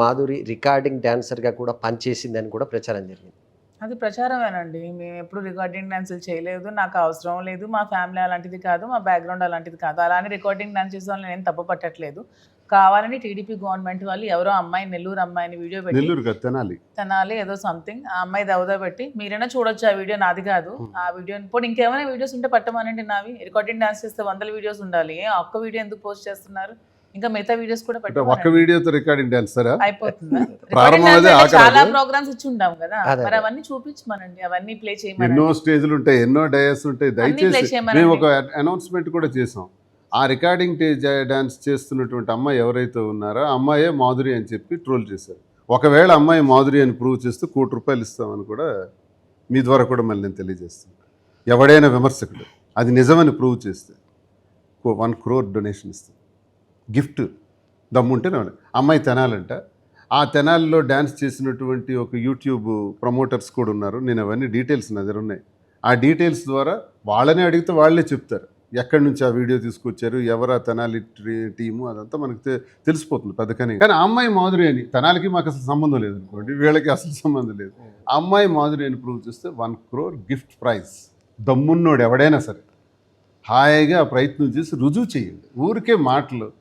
Madhuri recording డాన్సర్గా కూడా పనిచేసిందని కూడా ప్రచారం జరిగింది. అది ప్రచారమేనండి. మేము ఎప్పుడు రికార్డింగ్ డాన్సులు చేయలేదు. నాకు అవసరం లేదు. మా ఫ్యామిలీ అలాంటిది కాదు. మా బ్యాక్గ్రౌండ్ అలాంటిది కాదు. అలానే రికార్డింగ్ డాన్స్ చేసే వాళ్ళని నేను తప్పు పట్టట్లేదు. కావాలని టీడీపీ గవర్నమెంట్ వాళ్ళు ఎవరో అమ్మాయి నెల్లూరు అమ్మాయిని వీడియో పెట్టి నెల్లూరు కదా తెనాలి. తినాలి ఏదో సంథింగ్. ఆ అమ్మాయి దవదా పెట్టి మీరైనా చూడొచ్చు ఆ వీడియో నాది కాదు. ఆ వీడియో ఇప్పుడు ఇంకేమైనా వీడియోస్ ఉంటే పట్టమనండి నావి. రికార్డింగ్ డాన్స్ చేస్తే వందల వీడియోస్ ఉండాలి. ఏ ఒక్క వీడియో ఎందుకు పోస్ట్ చేస్తున్నారు? ఇంకా మిగతా వీడియోస్ కూడా ఒక్క పెట్టమనండి. వీడియోతో రికార్డింగ్ అయిపోతుందా? Dance అంటే ఆఖరి చాలా. ప్రోగ్రామ్స్ ఇచ్చి ఉంటాం కదా. మరి. అవన్నీ చూపించమనండి. అవన్నీ ప్లే చేయమని ఎన్నో స్టేజ్లు ఉంటాయి ఎన్నో డయస్ ఉంటాయి. దయచేసి. మేము ఒక అనౌన్స్మెంట్ కూడా చేసాం ఆ రికార్డింగ్ డాన్స్ చేస్తున్నటువంటి అమ్మాయి ఎవరైతే ఉన్నారో అమ్మాయే మాధురి అని చెప్పి ట్రోల్ చేశారు. ఒకవేళ అమ్మాయి మాధురి అని ప్రూవ్ చేస్తే కోటి రూపాయలు ఇస్తామని కూడా మీ ద్వారా కూడా మళ్ళీ నేను తెలియజేస్తాను ఎవడైనా విమర్శకుడు అది నిజమని ప్రూవ్ చేస్తే వన్ క్రోర్ డొనేషన్ ఇస్తాం. గిఫ్ట్ దమ్ముంటే అమ్మాయి తెనాలంట. ఆ తెనాలిలో డ్యాన్స్ చేసినటువంటి ఒక యూట్యూబ్ ప్రమోటర్స్ కూడా ఉన్నారు. నేను అవన్నీ డీటెయిల్స్ నా దగ్గర ఉన్నాయి. ఆ డీటెయిల్స్ ద్వారా వాళ్ళనే అడిగితే వాళ్ళే చెప్తారు. ఎక్కడి నుంచి ఆ వీడియో తీసుకొచ్చారు? ఎవరు ఆ తెనాలి టీము? అదంతా మనకు తె- తెలిసిపోతుంది పెద్దకని. కానీ అమ్మాయి మాధురి అని తెనాలికి మాకు అసలు సంబంధం లేదు అనుకోండి. వీళ్ళకి అసలు సంబంధం లేదు. అమ్మాయి మాధురి అని ప్రూవ్ చేస్తే వన్ క్రోర్ గిఫ్ట్ ప్రైజ్. దమ్మున్నోడు ఎవడైనా సరే హాయిగా ఆ ప్రయత్నం చేసి రుజువు చేయండి. ఊరికే మాటలు